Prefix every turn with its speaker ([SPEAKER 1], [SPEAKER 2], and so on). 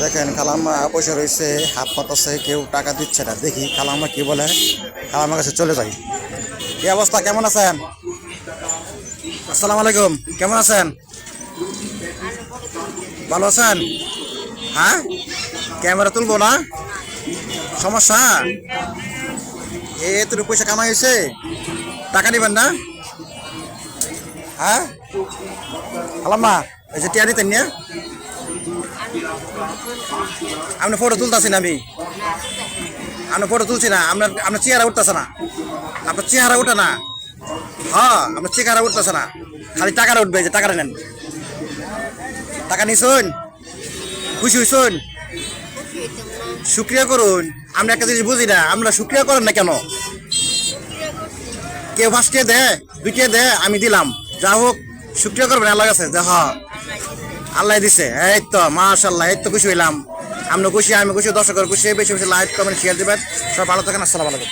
[SPEAKER 1] দেখেন কালামা পয়সা রয়েছে, হাত পাতাছে কেউ টাকা দিচ্ছে না। দেখি কালামা কি বলে। কালামার কাছে চলে যাই। কি অবস্থা? কেমন আছেন? আসসালামু আলাইকুম। কেমন আছেন? ভালো আছেন? হ্যাঁ? ক্যামেরা তুলবো না? সমস্যা? এ তোর পয়সা কামাই হয়েছে টাকা দিবেন না? হ্যাঁ? কালাম্মা এই যে টিয়া নিয়ে আপনি ফটো তুলতেছি না আমি। আপনার ফটো তুলছি না আপনার আপনার চেহারা উঠতেছে না। আপনার চেহারা উঠে না। হ্যাঁ আপনার চেহারা উঠতেছে না। খালি টাকাটা উঠবে যে, টাকাটা নেন। টাকা নিছুন? খুশি হইছুন? শুক্রিয়া করুন। আমরা একটা জিনিস বুঝি না, আমরা শুক্রিয়া করেন না কেন? কেউ ফার্স্টে দে দুইটে দে আমি দিলাম। যা হোক, শুক্রিয়া করবেন আল্লাহ কাছে। যে হ্যাঁ আল্লাহ দিছে। এই তো মাশাল্লাহ এই তো খুশি হইলাম। আমরা খুশি, আমি খুশি, দর্শকের খুশি, বেশি বেশি লাইক কমেন্ট শেয়ার দেবেন। সব ভালো থাকেন, আসসালামু আলাইকুম।